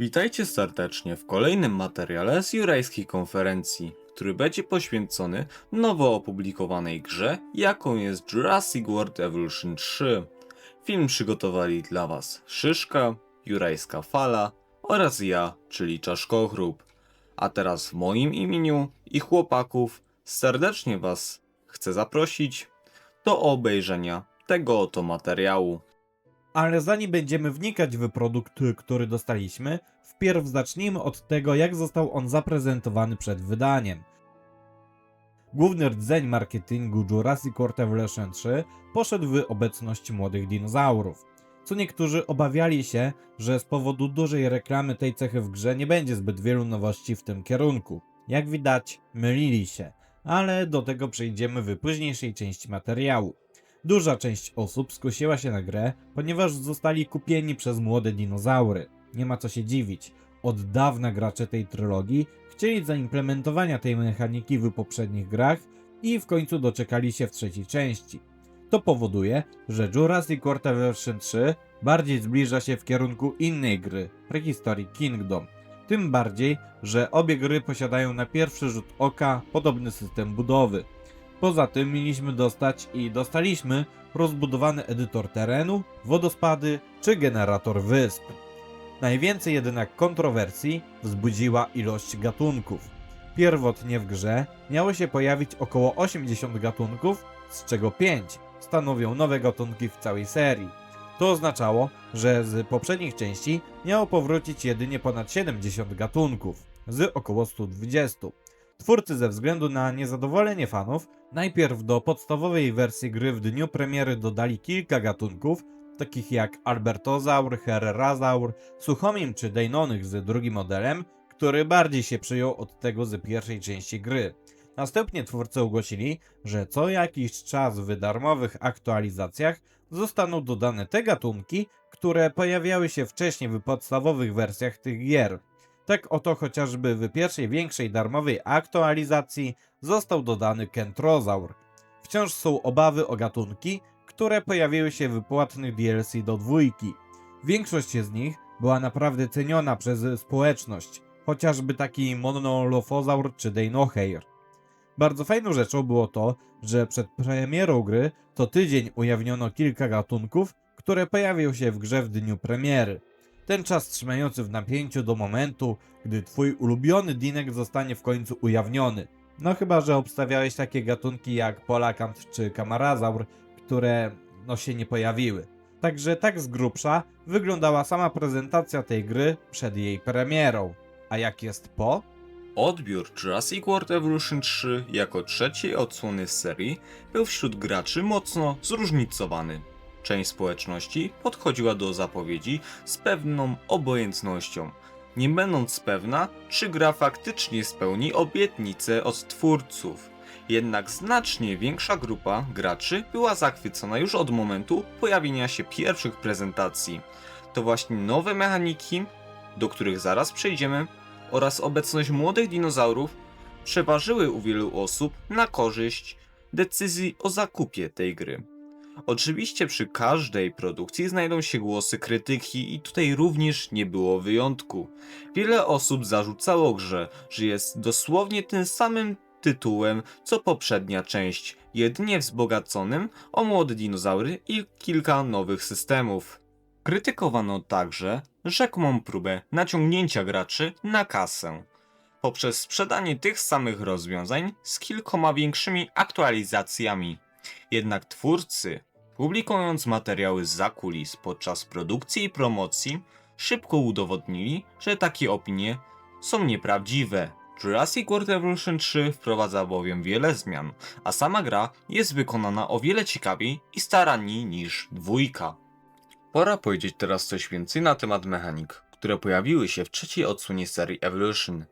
Witajcie serdecznie w kolejnym materiale z jurajskiej konferencji, który będzie poświęcony nowo opublikowanej grze, jaką jest Jurassic World Evolution 3. Film przygotowali dla Was Szyszka, Jurajska Fala oraz ja, czyli Czaszkochrób. A teraz w moim imieniu i chłopaków serdecznie Was chcę zaprosić do obejrzenia tego oto materiału. Ale zanim będziemy wnikać w produkt, który dostaliśmy, wpierw zacznijmy od tego, jak został on zaprezentowany przed wydaniem. Główny rdzeń marketingu Jurassic World Evolution 3 poszedł w obecność młodych dinozaurów. Co niektórzy obawiali się, że z powodu dużej reklamy tej cechy w grze nie będzie zbyt wielu nowości w tym kierunku. Jak widać, mylili się, ale do tego przejdziemy w późniejszej części materiału. Duża część osób skusiła się na grę, ponieważ zostali kupieni przez młode dinozaury. Nie ma co się dziwić. Od dawna gracze tej trylogii chcieli zaimplementowania tej mechaniki w poprzednich grach i w końcu doczekali się w trzeciej części. To powoduje, że Jurassic World Evolution 3 bardziej zbliża się w kierunku innej gry, Prehistoric Kingdom. Tym bardziej, że obie gry posiadają na pierwszy rzut oka podobny system budowy. Poza tym mieliśmy dostać i dostaliśmy rozbudowany edytor terenu, wodospady czy generator wysp. Najwięcej jednak kontrowersji wzbudziła ilość gatunków. Pierwotnie w grze miało się pojawić około 80 gatunków, z czego 5 stanowią nowe gatunki w całej serii. To oznaczało, że z poprzednich części miało powrócić jedynie ponad 70 gatunków, z około 120. Twórcy ze względu na niezadowolenie fanów najpierw do podstawowej wersji gry w dniu premiery dodali kilka gatunków, takich jak Albertozaur, Herrerazaur, Suchomim czy Deinonych z drugim modelem, który bardziej się przyjął od tego z pierwszej części gry. Następnie twórcy ogłosili, że co jakiś czas w darmowych aktualizacjach zostaną dodane te gatunki, które pojawiały się wcześniej w podstawowych wersjach tych gier. Tak oto chociażby w pierwszej większej darmowej aktualizacji został dodany Kentrozaur. Wciąż są obawy o gatunki, które pojawiły się w płatnych DLC do dwójki. Większość z nich była naprawdę ceniona przez społeczność, chociażby taki Monolophosaur czy Deinocheir. Bardzo fajną rzeczą było to, że przed premierą gry to tydzień ujawniono kilka gatunków, które pojawią się w grze w dniu premiery. Ten czas trzymający w napięciu do momentu, gdy twój ulubiony dinek zostanie w końcu ujawniony. No chyba, że obstawiałeś takie gatunki jak Polakant czy Kamarazaur, które no się nie pojawiły. Także tak z grubsza wyglądała sama prezentacja tej gry przed jej premierą. A jak jest po? Odbiór Jurassic World Evolution 3 jako trzeciej odsłony z serii był wśród graczy mocno zróżnicowany. Część społeczności podchodziła do zapowiedzi z pewną obojętnością, nie będąc pewna, czy gra faktycznie spełni obietnice od twórców. Jednak znacznie większa grupa graczy była zachwycona już od momentu pojawienia się pierwszych prezentacji. To właśnie nowe mechaniki, do których zaraz przejdziemy, oraz obecność młodych dinozaurów przeważyły u wielu osób na korzyść decyzji o zakupie tej gry. Oczywiście przy każdej produkcji znajdą się głosy krytyki i tutaj również nie było wyjątku. Wiele osób zarzucało grze, że jest dosłownie tym samym tytułem co poprzednia część, jedynie wzbogaconym o młode dinozaury i kilka nowych systemów. Krytykowano także rzekomą próbę naciągnięcia graczy na kasę poprzez sprzedanie tych samych rozwiązań z kilkoma większymi aktualizacjami. Jednak twórcy, publikując materiały z zakulis podczas produkcji i promocji, szybko udowodnili, że takie opinie są nieprawdziwe. Jurassic World Evolution 3 wprowadza bowiem wiele zmian, a sama gra jest wykonana o wiele ciekawiej i staranniej niż dwójka. Pora powiedzieć teraz coś więcej na temat mechanik, które pojawiły się w trzeciej odsłonie serii Evolution.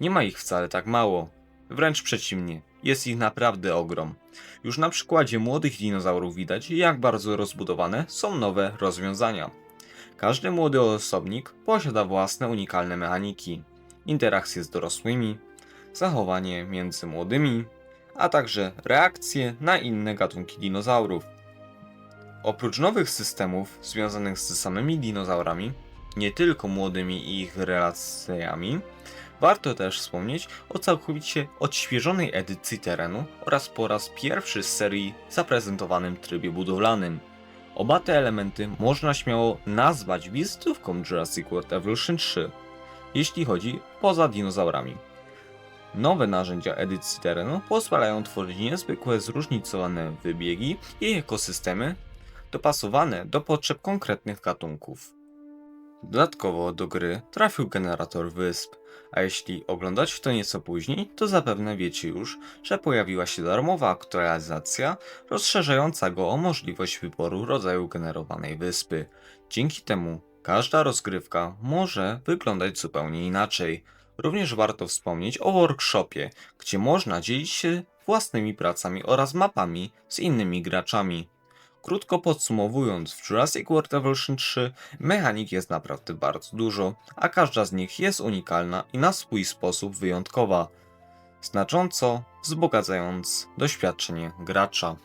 Nie ma ich wcale tak mało. Wręcz przeciwnie, jest ich naprawdę ogrom. Już na przykładzie młodych dinozaurów widać, jak bardzo rozbudowane są nowe rozwiązania. Każdy młody osobnik posiada własne unikalne mechaniki, interakcje z dorosłymi, zachowanie między młodymi, a także reakcje na inne gatunki dinozaurów. Oprócz nowych systemów związanych z samymi dinozaurami, nie tylko młodymi i ich relacjami, warto też wspomnieć o całkowicie odświeżonej edycji terenu oraz po raz pierwszy z serii zaprezentowanym trybie budowlanym. Oba te elementy można śmiało nazwać wizytówką Jurassic World Evolution 3, jeśli chodzi poza dinozaurami. Nowe narzędzia edycji terenu pozwalają tworzyć niezwykłe zróżnicowane wybiegi i ekosystemy dopasowane do potrzeb konkretnych gatunków. Dodatkowo do gry trafił generator wysp, a jeśli oglądacie to nieco później, to zapewne wiecie już, że pojawiła się darmowa aktualizacja rozszerzająca go o możliwość wyboru rodzaju generowanej wyspy. Dzięki temu każda rozgrywka może wyglądać zupełnie inaczej. Również warto wspomnieć o workshopie, gdzie można dzielić się własnymi pracami oraz mapami z innymi graczami. Krótko podsumowując, w Jurassic World Evolution 3 mechanik jest naprawdę bardzo dużo, a każda z nich jest unikalna i na swój sposób wyjątkowa, znacząco wzbogacając doświadczenie gracza.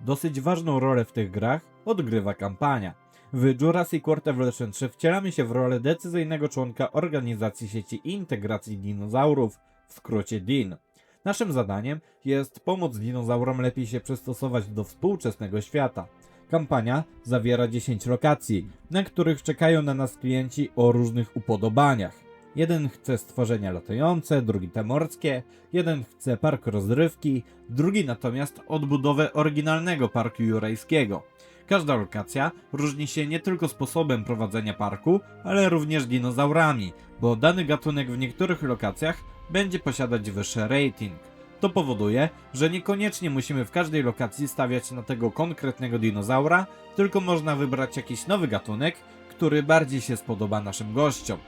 Dosyć ważną rolę w tych grach odgrywa kampania. W Jurassic World Evolution 3 wcielamy się w rolę decyzyjnego członka organizacji sieci integracji dinozaurów, w skrócie DIN. Naszym zadaniem jest pomóc dinozaurom lepiej się przystosować do współczesnego świata. Kampania zawiera 10 lokacji, na których czekają na nas klienci o różnych upodobaniach. Jeden chce stworzenia latające, drugi te morskie, jeden chce park rozrywki, drugi natomiast odbudowę oryginalnego parku jurajskiego. Każda lokacja różni się nie tylko sposobem prowadzenia parku, ale również dinozaurami, bo dany gatunek w niektórych lokacjach będzie posiadać wyższy rating. To powoduje, że niekoniecznie musimy w każdej lokacji stawiać na tego konkretnego dinozaura, tylko można wybrać jakiś nowy gatunek, który bardziej się spodoba naszym gościom.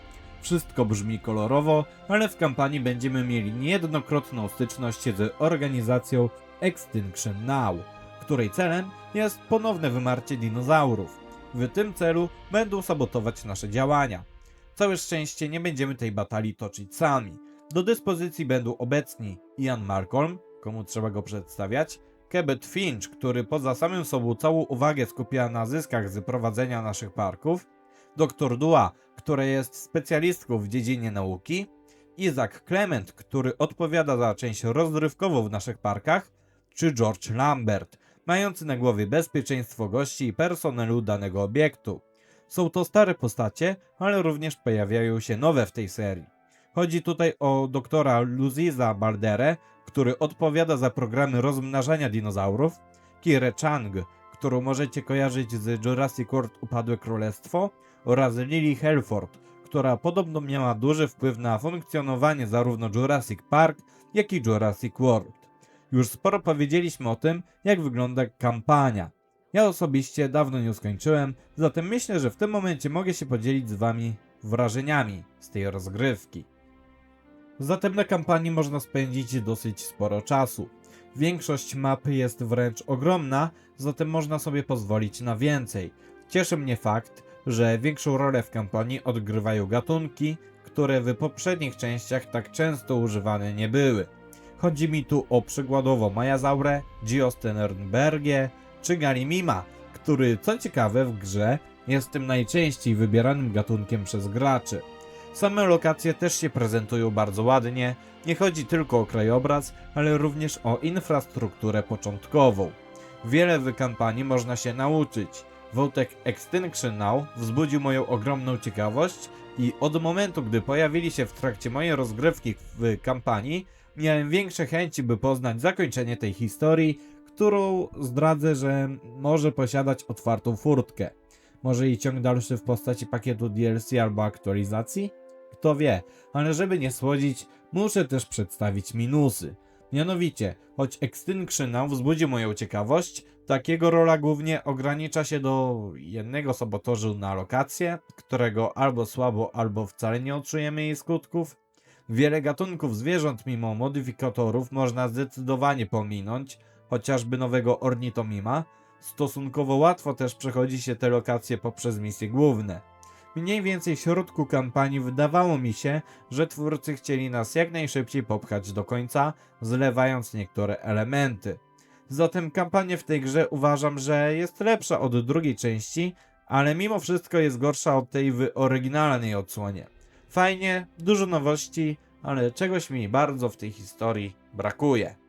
Wszystko brzmi kolorowo, ale w kampanii będziemy mieli niejednokrotną styczność z organizacją Extinction Now, której celem jest ponowne wymarcie dinozaurów. W tym celu będą sabotować nasze działania. Całe szczęście nie będziemy tej batalii toczyć sami. Do dyspozycji będą obecni Ian Malcolm, komu trzeba go przedstawiać, Kebet Finch, który poza samym sobą całą uwagę skupia na zyskach z prowadzenia naszych parków, Dr. Dua, która jest specjalistką w dziedzinie nauki, Isaac Clement, który odpowiada za część rozrywkową w naszych parkach, czy George Lambert, mający na głowie bezpieczeństwo gości i personelu danego obiektu. Są to stare postacie, ale również pojawiają się nowe w tej serii. Chodzi tutaj o doktora Luziza Baldere, który odpowiada za programy rozmnażania dinozaurów, Kirę Chang, którą możecie kojarzyć z Jurassic World Upadłe Królestwo, oraz Lily Helford, która podobno miała duży wpływ na funkcjonowanie zarówno Jurassic Park, jak i Jurassic World. Już sporo powiedzieliśmy o tym, jak wygląda kampania. Ja osobiście dawno nie skończyłem, zatem myślę, że w tym momencie mogę się podzielić z wami wrażeniami z tej rozgrywki. Zatem na kampanii można spędzić dosyć sporo czasu. Większość map jest wręcz ogromna, zatem można sobie pozwolić na więcej. Cieszy mnie fakt, że większą rolę w kampanii odgrywają gatunki, które w poprzednich częściach tak często używane nie były. Chodzi mi tu o przykładowo Majazaurę, Geostenernbergie czy Galimima, który co ciekawe w grze jest tym najczęściej wybieranym gatunkiem przez graczy. Same lokacje też się prezentują bardzo ładnie, nie chodzi tylko o krajobraz, ale również o infrastrukturę początkową. Wiele w kampanii można się nauczyć. Wątek Extinction Now wzbudził moją ogromną ciekawość i od momentu, gdy pojawili się w trakcie mojej rozgrywki w kampanii, miałem większe chęci, by poznać zakończenie tej historii, którą zdradzę, że może posiadać otwartą furtkę. Może i ciąg dalszy w postaci pakietu DLC albo aktualizacji? Kto wie, ale żeby nie słodzić, muszę też przedstawić minusy. Mianowicie, choć Extinction wzbudzi moją ciekawość, takiego rola głównie ogranicza się do jednego sabotażu na lokację, którego albo słabo, albo wcale nie odczujemy jej skutków. Wiele gatunków zwierząt mimo modyfikatorów można zdecydowanie pominąć, chociażby nowego ornitomima. Stosunkowo łatwo też przechodzi się te lokacje poprzez misje główne. Mniej więcej w środku kampanii wydawało mi się, że twórcy chcieli nas jak najszybciej popchać do końca, zlewając niektóre elementy. Zatem kampanię w tej grze uważam, że jest lepsza od drugiej części, ale mimo wszystko jest gorsza od tej w oryginalnej odsłonie. Fajnie, dużo nowości, ale czegoś mi bardzo w tej historii brakuje.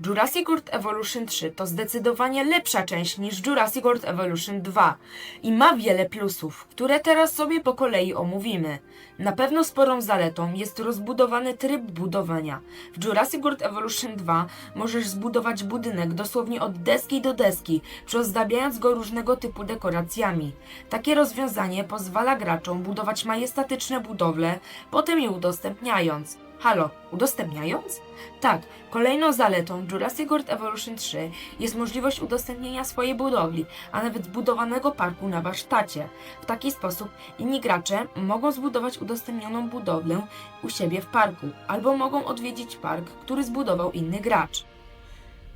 Jurassic World Evolution 3 to zdecydowanie lepsza część niż Jurassic World Evolution 2 i ma wiele plusów, które teraz sobie po kolei omówimy. Na pewno sporą zaletą jest rozbudowany tryb budowania. W Jurassic World Evolution 2 możesz zbudować budynek dosłownie od deski do deski, przyozdabiając go różnego typu dekoracjami. Takie rozwiązanie pozwala graczom budować majestatyczne budowle, potem je udostępniając. Halo, udostępniając? Tak, kolejną zaletą Jurassic World Evolution 3 jest możliwość udostępnienia swojej budowli, a nawet zbudowanego parku na warsztacie. W taki sposób inni gracze mogą zbudować udostępnioną budowlę u siebie w parku, albo mogą odwiedzić park, który zbudował inny gracz.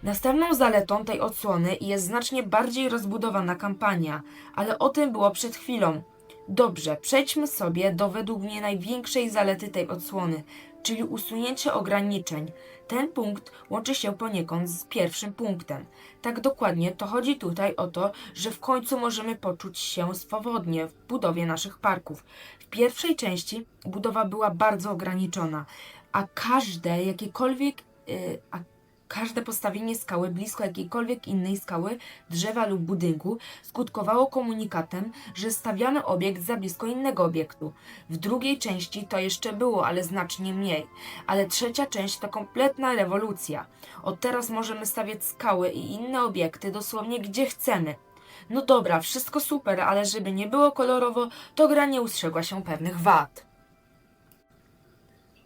Następną zaletą tej odsłony jest znacznie bardziej rozbudowana kampania, ale o tym było przed chwilą. Dobrze, przejdźmy sobie do według mnie największej zalety tej odsłony, czyli usunięcie ograniczeń. Ten punkt łączy się poniekąd z pierwszym punktem. Tak dokładnie to chodzi tutaj o to, że w końcu możemy poczuć się swobodnie w budowie naszych parków. W pierwszej części budowa była bardzo ograniczona, a każde jakiekolwiek. Yy, a Każde postawienie skały blisko jakiejkolwiek innej skały, drzewa lub budynku skutkowało komunikatem, że stawiamy obiekt za blisko innego obiektu. W drugiej części to jeszcze było, ale znacznie mniej. Ale trzecia część to kompletna rewolucja. Od teraz możemy stawiać skały i inne obiekty dosłownie gdzie chcemy. No dobra, wszystko super, ale żeby nie było kolorowo, to gra nie ustrzegła się pewnych wad.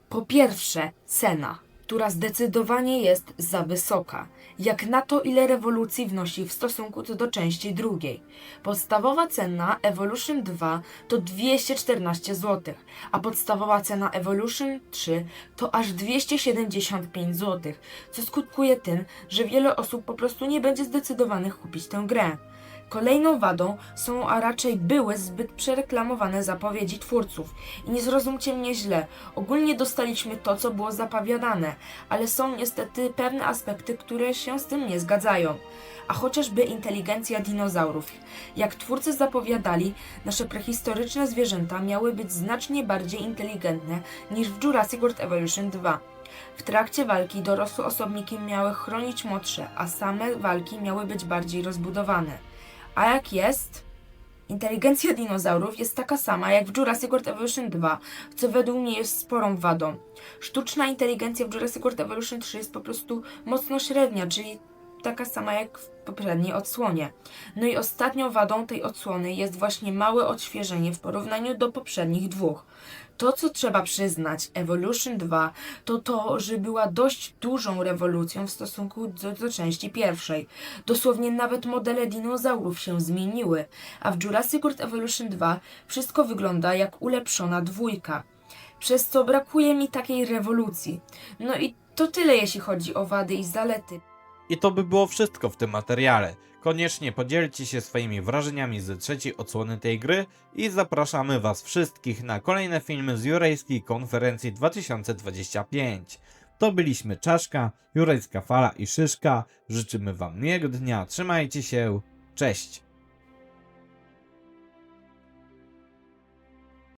Po pierwsze, cena, która zdecydowanie jest za wysoka. Jak na to, ile rewolucji wnosi w stosunku do części drugiej. Podstawowa cena Evolution 2 to 214 zł, a podstawowa cena Evolution 3 to aż 275 zł, co skutkuje tym, że wiele osób po prostu nie będzie zdecydowanych kupić tę grę. Kolejną wadą są, a raczej były zbyt przereklamowane zapowiedzi twórców. I nie zrozumcie mnie źle, ogólnie dostaliśmy to, co było zapowiadane, ale są niestety pewne aspekty, które się z tym nie zgadzają. A chociażby inteligencja dinozaurów. Jak twórcy zapowiadali, nasze prehistoryczne zwierzęta miały być znacznie bardziej inteligentne niż w Jurassic World Evolution 2. W trakcie walki dorosłe osobniki miały chronić młodsze, a same walki miały być bardziej rozbudowane. A jak jest? Inteligencja dinozaurów jest taka sama jak w Jurassic World Evolution 2, co według mnie jest sporą wadą. Sztuczna inteligencja w Jurassic World Evolution 3 jest po prostu mocno średnia, czyli taka sama jak w poprzedniej odsłonie. No i ostatnią wadą tej odsłony jest właśnie małe odświeżenie w porównaniu do poprzednich dwóch. To, co trzeba przyznać, Evolution 2 to to, że była dość dużą rewolucją w stosunku do, do części pierwszej. Dosłownie nawet modele dinozaurów się zmieniły, a w Jurassic World Evolution 2 wszystko wygląda jak ulepszona dwójka. Przez co brakuje mi takiej rewolucji. No i to tyle jeśli chodzi o wady i zalety. I to by było wszystko w tym materiale. Koniecznie podzielcie się swoimi wrażeniami ze trzeciej odsłony tej gry i zapraszamy Was wszystkich na kolejne filmy z Jurejskiej Konferencji 2025. To byliśmy Czaszka, Jurejska Fala i Szyszka. Życzymy Wam miłego dnia, trzymajcie się, cześć!